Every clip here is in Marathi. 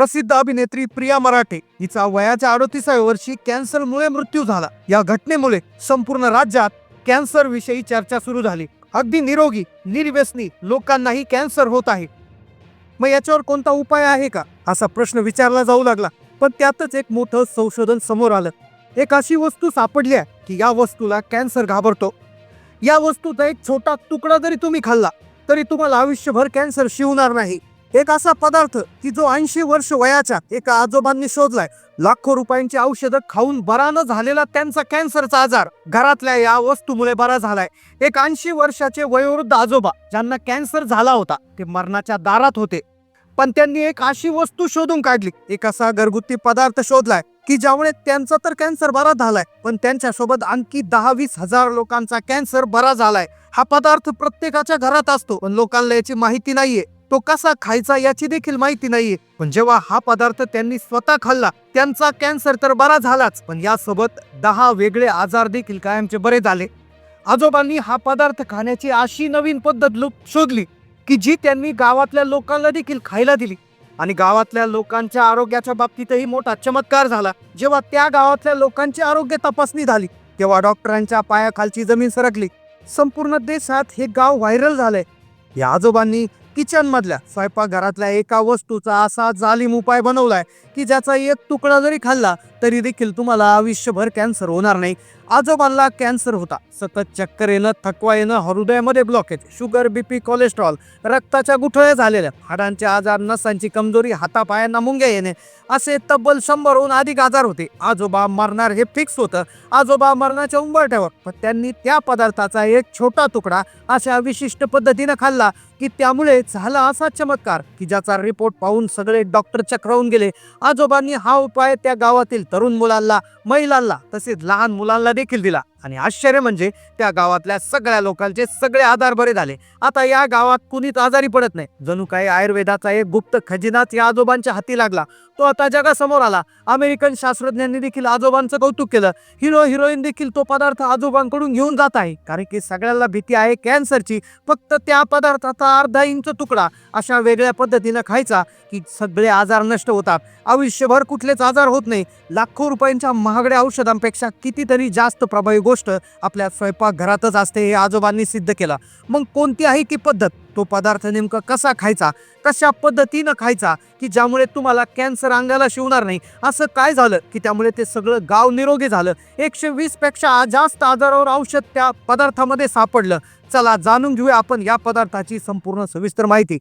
प्रसिद्ध अभिनेत्री प्रिया मराठे हिचा वयाच्या अडतीसाव्या वर्षी कॅन्सरमुळे मृत्यू झाला. या घटनेमुळे संपूर्ण राज्यात कॅन्सर विषयी चर्चा सुरू झाली. अगदी निरोगी निर्व्यसनी लोकांनाही कॅन्सर होत आहे. मग याच्यावर कोणता उपाय आहे का? असा प्रश्न विचारला जाऊ लागला. पण त्यातच एक मोठं संशोधन समोर आलं. एक अशी वस्तू सापडली आहे की या वस्तूला कॅन्सर घाबरतो. या वस्तूचा एक छोटा तुकडा जरी तुम्ही खाल्ला तरी तुम्हाला आयुष्यभर कॅन्सर शिवणार नाही. एक असा पदार्थ की जो ऐंशी वर्ष वयाच्या एका आजोबांनी शोधलाय. लाखो रुपयांची औषधं खाऊन बरा न झालेला त्यांचा कॅन्सरचा आजार. घरातल्या या वस्तूमुळे बरा झालाय. एक ऐंशी वर्षाचे वयोवृद्ध आजोबा ज्यांना कॅन्सर झाला होता ते मरणाच्या दारात होते. पण त्यांनी एक अशी वस्तू शोधून काढली. एक असा घरगुती पदार्थ शोधलाय की ज्यामुळे त्यांचा तर कॅन्सर बरा झालाय पण त्यांच्यासोबत आणखी दहा वीस हजार लोकांचा कॅन्सर बरा झालाय. हा पदार्थ प्रत्येकाच्या घरात असतो पण लोकांना याची माहिती नाहीये. तो कसा खायचा याची देखील माहिती नाहीये. पण जेव्हा हा पदार्थ त्यांनी स्वतः खाल्ला त्यांचा कॅन्सर तर बरा झालाच. पण यासोबत दहा वेगळे आजार देखील कायमचे बरे झाले. आजोबांनी हा पदार्थ खाण्याची अशी नवीन पद्धत लो- शोधली की जी त्यांनी गावातल्या लोकांना देखील खायला दिली. आणि गावातल्या लोकांच्या आरोग्याच्या बाबतीतही मोठा चमत्कार झाला. जेव्हा त्या गावातल्या लोकांची आरोग्य तपासणी झाली तेव्हा डॉक्टरांच्या पायाखालची जमीन सरकली. संपूर्ण देशात हे गाव व्हायरल झालंय. या आजोबांनी किचनमधल्या स्वयंपाकघरातल्या एका वस्तूचा असा जालिम उपाय बनवलाय की ज्याचा एक तुकडा जरी खाल्ला तरी देखील तुम्हाला आयुष्यभर कॅन्सर होणार नाही. आजोबांना कॅन्सर होता. सतत चक्कर येणं थकवा येणं हृदयामध्ये ब्लॉकेज शुगर बीपी कोलेस्ट्रॉल रक्ताच्या गुठळ्या झालेल्या. हाडांचे आजार नसांची कमजोरी हातापायांना मुंग्या येणे असे तब्बल शंभरहून अधिक आजार होते. आजोबा मरणार हे फिक्स होतं. आजोबा मरणाच्या उंबरठ्यावर. पण त्यांनी त्या पदार्थाचा एक छोटा तुकडा अशा विशिष्ट पद्धतीनं खाल्ला की त्यामुळे झाला असा चमत्कार की ज्याचा रिपोर्ट पाहून सगळे डॉक्टर चक्रावून गेले. आजोबांनी हा उपाय त्या गावातील तरुण मुलांना महिलांना तसेच लहान मुलांना देखील दिला. आणि आश्चर्य म्हणजे त्या गावातल्या सगळ्या लोकांचे सगळे आधार बरे झाले. आता या गावात कुणीच आजारी पडत नाही. जणू काही आयुर्वेदाचा एक गुप्त खजिनाच या आजोबांच्या हाती लागला. तो आता जगासमोर आला. अमेरिकन शास्त्रज्ञांनी देखील आजोबांचं कौतुक केलं. हिरो हिरोईन देखील तो पदार्थ आजोबांकडून घेऊन जात आहे. कारण की सगळ्याला भीती आहे कॅन्सरची. फक्त त्या पदार्थाचा अर्धा इंच तुकडा अशा वेगळ्या पद्धतीनं खायचा की सगळे आजार नष्ट होतात. आयुष्यभर कुठलेच आजार होत नाही. लाखो रुपयांच्या महागड्या औषधांपेक्षा कितीतरी जास्त प्रभावी गोष्ट आपल्या स्वयंपाकघरातच असते हे आजोबांनी सिद्ध केला. मग कोणती आहे ती पद्धत तो पदार्थ नेमका कसा खायचा कशा पद्धतीनं खायचा की ज्यामुळे तुम्हाला कॅन्सर अंगाला शिवणार नाही असं काय झालं की त्यामुळे ते सगळं गाव निरोगी झालं. एकशे वीसपेक्षा जास्त आजारावर औषध त्या पदार्थामध्ये सापडलं. चला जाणून घेऊया आपण या पदार्थाची संपूर्ण सविस्तर माहिती.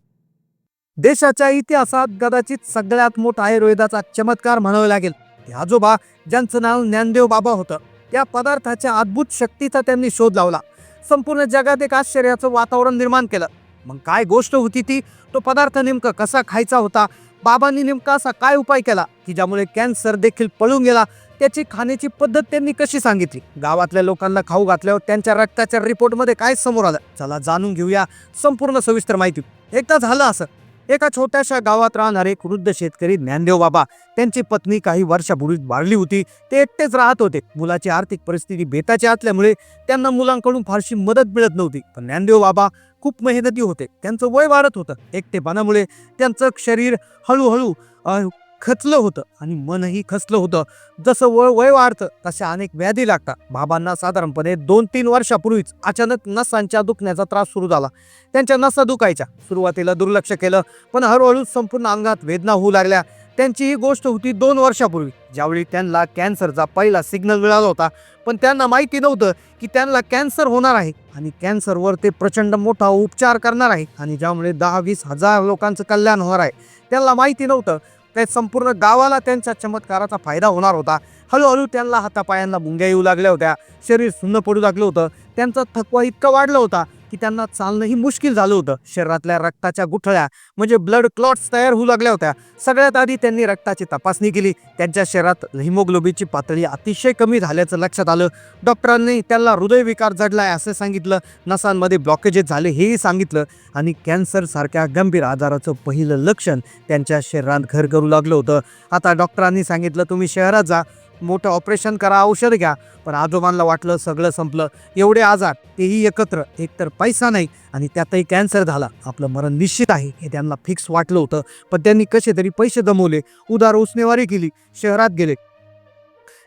देशाच्या इतिहासात कदाचित सगळ्यात मोठा आयुर्वेदाचा चमत्कार म्हणावा लागेल. ते आजोबा ज्यांचं नाव ज्ञानदेव बाबा होतं. त्या पदार्थाच्या अद्भुत शक्तीचा त्यांनी शोध लावला. संपूर्ण जगात एक आश्चर्याचं वातावरण निर्माण केलं. मग काय गोष्ट होती ती? तो पदार्थ नेमका कसा खायचा होता? बाबांनी नेमका असा काय उपाय केला की ज्यामुळे कॅन्सर देखील पळून गेला? त्याची खाण्याची पद्धत त्यांनी कशी सांगितली? गावातल्या लोकांना खाऊ घातल्यावर त्यांच्या रक्ताच्या रिपोर्टमध्ये काय समोर आलं? चला जाणून घेऊया संपूर्ण सविस्तर माहिती. एकदा झालं असं. एका छोट्याशा गावात राहणारे एक वृद्ध शेतकरी ज्ञानदेव बाबा त्यांची पत्नी काही वर्षापूर्वी वाढली होती. ते एकटेच राहत होते. मुलाची आर्थिक परिस्थिती बेताची असल्यामुळे त्यांना मुलांकडून फारशी मदत मिळत नव्हती. पण ज्ञानदेव बाबा खूप मेहनती होते. त्यांचं वय वाढत होतं. एकटेपणामुळे त्यांचं शरीर हळूहळू खचलं होतं आणि मनही खचलं होतं. जसं वय वय वाढतं तशा अनेक व्याधी लागतात. बाबांना साधारणपणे दोन तीन वर्षापूर्वीच अचानक नसांच्या दुखण्याचा त्रास सुरू झाला. त्यांच्या नसा दुखायच्या. सुरुवातीला दुर्लक्ष केलं पण हळूहळू संपूर्ण अंगात वेदना होऊ लागल्या. त्यांची ही गोष्ट होती दोन वर्षापूर्वी. ज्यावेळी त्यांना कॅन्सरचा पहिला सिग्नल मिळाला होता पण त्यांना माहिती नव्हतं की त्यांना कॅन्सर होणार आहे आणि कॅन्सरवर ते प्रचंड मोठा उपचार करणार आहे. आणि ज्यामुळे दहा वीस हजार लोकांचं कल्याण होणार आहे. त्यांना माहिती नव्हतं त्या संपूर्ण गावाला त्यांच्या चमत्काराचा फायदा होणार होता. हळूहळू त्यांना हातापायांना मुंग्या येऊ लागल्या होत्या. शरीर सुन्न पडू लागलं होतं. त्यांचा थकवा इतका वाढला होता. की त्यांना चालणंही मुश्किल झालं होतं. शरीरातल्या रक्ताच्या गुठळ्या म्हणजे ब्लड क्लॉट्स तयार होऊ लागल्या होत्या. सगळ्यात आधी त्यांनी रक्ताची तपासणी केली. त्यांच्या शरीरात हिमोग्लोबिनची पातळी अतिशय कमी झाल्याचं लक्षात आलं. डॉक्टरांनी त्यांना हृदयविकार जडला आहे असं सांगितलं. नसांमध्ये ब्लॉकेजेस झाले हेही सांगितलं. आणि कॅन्सरसारख्या गंभीर आजाराचं पहिलं लक्षण त्यांच्या शरीरात घर करू लागलं होतं. आता डॉक्टरांनी सांगितलं तुम्ही शहरात जा. मोठं ऑपरेशन करा औषध घ्या. पण आजोबांना वाटलं सगळं संपलं. एवढे आजार तेही एकत्र. एकतर पैसा नाही आणि त्यातही कॅन्सर झाला. आपलं मरण निश्चित आहे हे त्यांना फिक्स वाटलं होतं. पण त्यांनी कसे तरी पैसे दमवले उदार उसनेवारी केली. शहरात गेले.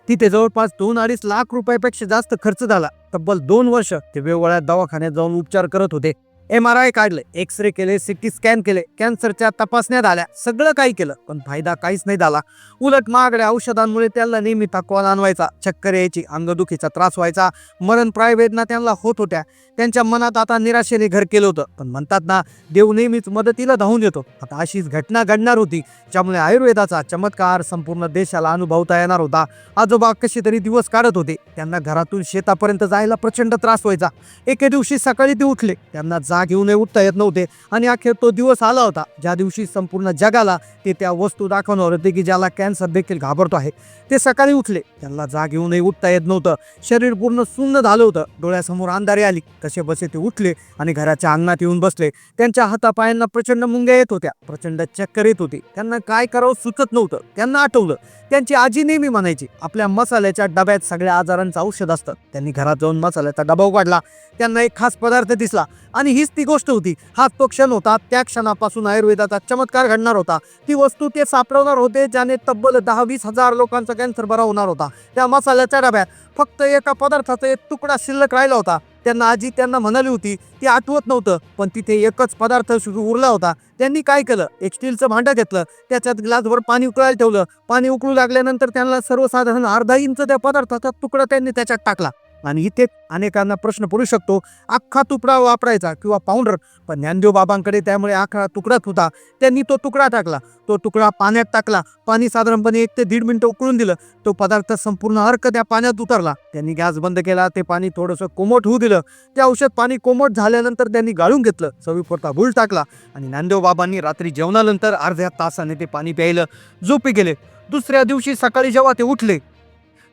तिथे जवळपास दोन अडीच लाख रुपयापेक्षा जास्त खर्च झाला. तब्बल दोन वर्ष ते वेगवेगळ्या दवाखान्यात जाऊन उपचार करत होते. एम आर आय काढले एक्स रे केले सिटी स्कॅन केले कॅन्सरच्या तपासण्यात आल्या सगळं काही केलं पण फायदा काहीच नाही झाला. उलट महागड्या औषधांमुळे त्यांना नेहमी थकवा जाणवायचा चक्कर यायची अंगदुखीचा त्रास व्हायचा मरणप्राय वेदना त्यांना होत होत्या. त्यांच्या मनात आता निराशेने घर केलं होतं पण म्हणतात ना देव नेहमीच मदतीला धावून येतो. आता अशीच घटना घडणार होती ज्यामुळे आयुर्वेदाचा चमत्कार संपूर्ण देशाला अनुभवता येणार होता. आजोबा कसे तरी दिवस काढत होते त्यांना घरातून शेतापर्यंत जायला प्रचंड त्रास व्हायचा. एके दिवशी सकाळी ते उठले त्यांना जा जाग येऊनही उठता येत नव्हते. आणि अखेर तो दिवस आला होता. ज्या दिवशी संपूर्ण जगाला ते त्या वस्तू दाखवणार होते की ज्याला कॅन्सर देखील घाबरतो आहे. ते सकाळी उठले. त्यांना जाग येऊनही उठता येत नव्हतं. शरीर पूर्ण सुन्न झालं होतं. डोळ्यासमोर अंधारी आली. कसे बसे ते उठले आणि घराच्या अंगणात येऊन बसले. त्यांच्या हातापायांना प्रचंड मुंग्या येत होत्या. प्रचंड चक्कर येत होती. त्यांना काय करावं सुचत नव्हतं. त्यांना आठवलं. त्यांची आजी नेहमी म्हणायची आपल्या मसाल्याच्या डब्यात सगळ्या आजारांचं औषध असतं. त्यांनी घरात जाऊन मसाल्याचा डबा उघडला. त्यांना एक खास पदार्थ दिसला आणि हीच ती गोष्ट होती. हाच तो क्षण होता त्या क्षणापासून आयुर्वेदाचा चमत्कार घडणार होता. ती वस्तू ते सापडवणार होते ज्याने तब्बल दहा वीस हजार लोकांचा कॅन्सर बरा होणार होता. त्या मसाल्याच्या डब्यात फक्त एका पदार्थाचा एक तुकडा शिल्लक राहिला होता. त्यांना आजी त्यांना म्हणाली होती ती आठवत नव्हतं पण तिथे एकच पदार्थ शुरू उरला होता. त्यांनी काय केलं? एक स्टीलचं भांडं घेतलं. त्याच्यात ग्लासभर पाणी उकळायला ठेवलं. पाणी उकळू लागल्यानंतर त्यांना सर्वसाधारण अर्धा इंच त्या पदार्थाचा तुकडा त्यांनी त्याच्यात टाकला. आणि इथे अनेकांना प्रश्न पडू शकतो अख्खा तुकडा वापरायचा किंवा पाऊंडर पण ज्ञानदेव बाबांकडे त्यामुळे अख्खा तुकडाच होता. त्यांनी तो तुकडा टाकला. तो तुकडा पाण्यात टाकला. पाणी साधारणपणे एक ते दीड मिनिटं उकळून दिलं. तो पदार्थ संपूर्ण अर्क त्या पाण्यात उतरला. त्यांनी गॅस बंद केला. ते पाणी थोडंसं कोमट होऊ दिलं. ते औषध पाणी कोमट झाल्यानंतर त्यांनी गाळून घेतलं. चवीपुरता भूल टाकला. आणि ज्ञानदेव बाबांनी रात्री जेवणानंतर अर्ध्या तासाने ते पाणी प्यायलं. झोपी गेले. दुसऱ्या दिवशी सकाळी जेव्हा ते उठले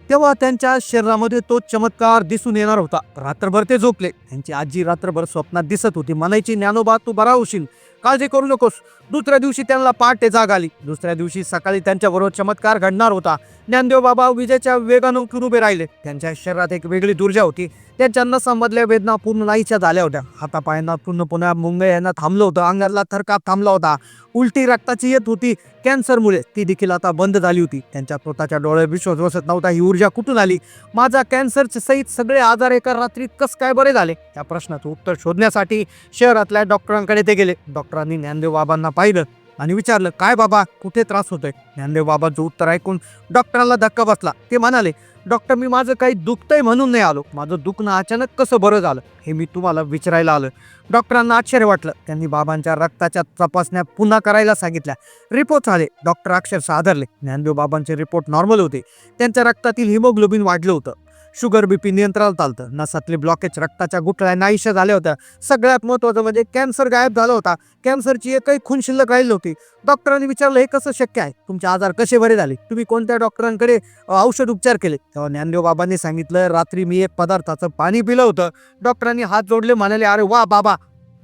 तेव्हा त्यांच्या शरीरामध्ये तो चमत्कार दिसून येणार होता. रात्रभर ते झोपले. त्यांची आजी रात्रभर स्वप्नात दिसत होती. म्हणायची ज्ञानोबा तू बरा होशील. काळजी करू नकोस. दुसऱ्या दिवशी त्यांना पहाटे जाग आली. दुसऱ्या दिवशी सकाळी त्यांच्याबरोबर चमत्कार घडणार होता. ज्ञानदेव बाबा विजेच्या वेगानं उठून उभे राहिले. त्यांच्या शरीरात एक वेगळी दुर्जा होती. त्यांच्या संबंधल्या वेदना पूर्ण नाहीच्या झाल्या होत्या. हातापायांना पूर्ण पुन्हा मुंगे यांना थांबलं होतं. अंगाला थरकाप थांबला होता. उलटी रक्ताची येत होती. कॅन्सरमुळे ती देखील आता बंद झाली होती. त्यांच्या स्वतःच्या डोळे विश्वास बसत नव्हता. ही ऊर्जा कुठून आली? माझा कॅन्सरचे सहित सगळे आजार एका रात्रीत कस काय बरे झाले? या प्रश्नाचं उत्तर शोधण्यासाठी शहरातल्या डॉक्टरांकडे ते गेले. डॉक्टरांनी ज्ञानदेव बाबांना पाहिलं आणि विचारलं काय बाबा कुठे त्रास होतोय? ज्ञानदेव बाबांचं उत्तर ऐकून डॉक्टरांना धक्का बसला. ते म्हणाले डॉक्टर मी माझं काही दुखतंय म्हणून नाही आलो. माझं दुखणं अचानक कसं बरं झालं हे मी तुम्हाला विचारायला आलं डॉक्टरांना आश्चर्य वाटलं. त्यांनी बाबांच्या रक्ताच्या तपासण्या पुन्हा करायला सांगितल्या. रिपोर्ट आले डॉक्टर अक्षरशः साधरले ज्ञानदेव बाबांचे रिपोर्ट नॉर्मल होते. त्यांच्या रक्तातील हिमोग्लोबिन वाढलं होतं. शुगर बीपी नियंत्रणात चालतं नसातले ब्लॉकेज रक्ताच्या गुठळ्या नाहीशा झाल्या होत्या. सगळ्यात महत्त्वाचं म्हणजे कॅन्सर गायब झाला होता. कॅन्सरची एकही खून शिल्लक राहिली नव्हती. डॉक्टरांनी विचारलं हे कसं शक्य आहे? तुमचे आजार कसे बरे झाले? तुम्ही कोणत्या डॉक्टरांकडे औषध उपचार केले? तेव्हा ज्ञानदेव बाबांनी सांगितलं रात्री मी एक पदार्थाचं पाणी पिलं होतं. डॉक्टरांनी हात जोडले म्हणाले अरे वा बाबा!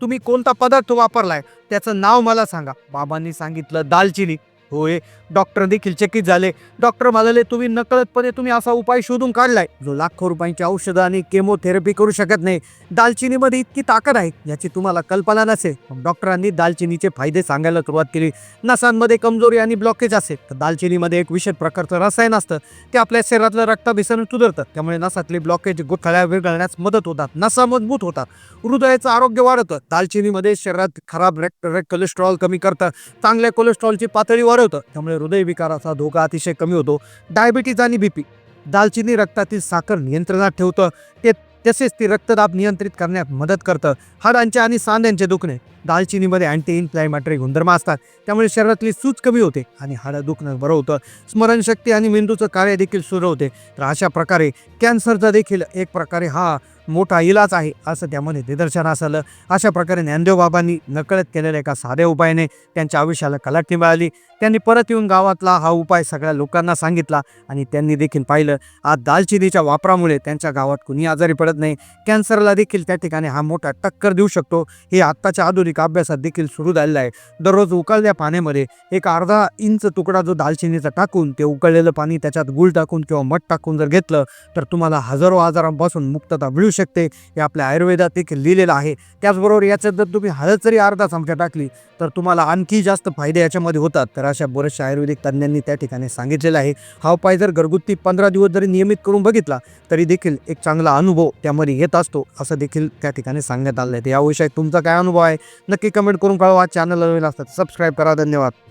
तुम्ही कोणता पदार्थ वापरलाय? त्याचं नाव मला सांगा. बाबांनी सांगितलं दालचिनी. होय. डॉक्टर देखील चकित झाले. डॉक्टर म्हणाले तुम्ही नकळतपणे तुम्ही असा उपाय शोधून काढलाय. जो लाखो रुपयांची औषधं आणि केमोथेरपी करू शकत नाही. दालचिनीमध्ये इतकी ताकद आहे याची तुम्हाला कल्पना नसेल. मग डॉक्टरांनी दालचिनीचे फायदे सांगायला सुरुवात केली. नसांमध्ये कमजोरी आणि ब्लॉकेज असेल तर दालचिनीमध्ये एक विशेष प्रकारचं रसायन असतं. ते आपल्या शरीरातलं रक्ताभिसरण सुधारतं. त्यामुळे नसातले ब्लॉकेज गुठळ्या विरघळण्यास मदत होतात. नसा मजबूत होतात. हृदयाचं आरोग्य वाढतं. दालचिनीमध्ये शरीरात खराब रेक कोलेस्ट्रॉल कमी करतं. चांगल्या कोलेस्ट्रॉलची पातळी वाढवतं. त्यामुळे हृदयविकाराचा धोका अतिशय कमी होतो. डायबिटीज आणि बीपी. दालचिनी रक्तातील साखर नियंत्रणात ठेवतं. ते तसेच ती रक्तदाब नियंत्रित करण्यात मदत करतं. हाडांचे आणि सांध्यांचे दुखणे. दालचिनीमध्ये अँटी इन्फ्लॅमेटरी गुणधर्म असतात. त्यामुळे शरीरातली सूज कमी होते आणि हाडं दुखणं बरं होतं. स्मरणशक्ती आणि मेंदूचं कार्य देखील सुरू होते. तर अशा प्रकारे कॅन्सरचा देखील एक प्रकारे हा मोठा इलाज आहे असं त्यामध्ये निदर्शनास आलं. अशा प्रकारे ज्ञानदेव बाबांनी नकळत केलेल्या एका साध्या उपायाने त्यांच्या आयुष्याला कलाटणी मिळाली. त्यांनी परत येऊन गावातला हा उपाय सगळ्या लोकांना सांगितला आणि त्यांनी देखील पाहिलं आज दालचिनीच्या वापरामुळे त्यांच्या गावात कुणी आजारी पडत नाही. कॅन्सरला देखील त्या ठिकाणी हा मोठा टक्कर देऊ शकतो. हे आत्ताच्या आधुनिक अभ्यासात देखील सुरू झालेलं आहे. दररोज उकळल्या पाण्यामध्ये एक अर्धा इंच तुकडा जो दालचिनीचा टाकून ते उकळलेलं पाणी त्याच्यात गुळ टाकून किंवा मध टाकून जर घेतलं तर तुम्हाला हजारो आजारांपासून मुक्तता मिळू शकते हे आपल्या आयुर्वेदात देखील लिहिलेलं आहे. त्याचबरोबर याच्यात जर तुम्ही हळद जरी अर्धा चमचा टाकली तर तुम्हाला आणखी जास्त फायदे याच्यामध्ये होतात. तर अशा बऱ्याचशा आयुर्वेदिक तज्ज्ञांनी त्या ठिकाणी सांगितलेलं आहे. हा उपाय जर घरगुती पंधरा दिवस जरी नियमित करून बघितला तरी देखील एक चांगला अनुभव त्यामध्ये येत असतो असं देखील त्या ठिकाणी सांगण्यात आलं आहे. तर याविषयी तुमचा काय अनुभव आहे नक्की कमेंट करून कळवा. चॅनल नवीन असतात सबस्क्राईब करा. धन्यवाद.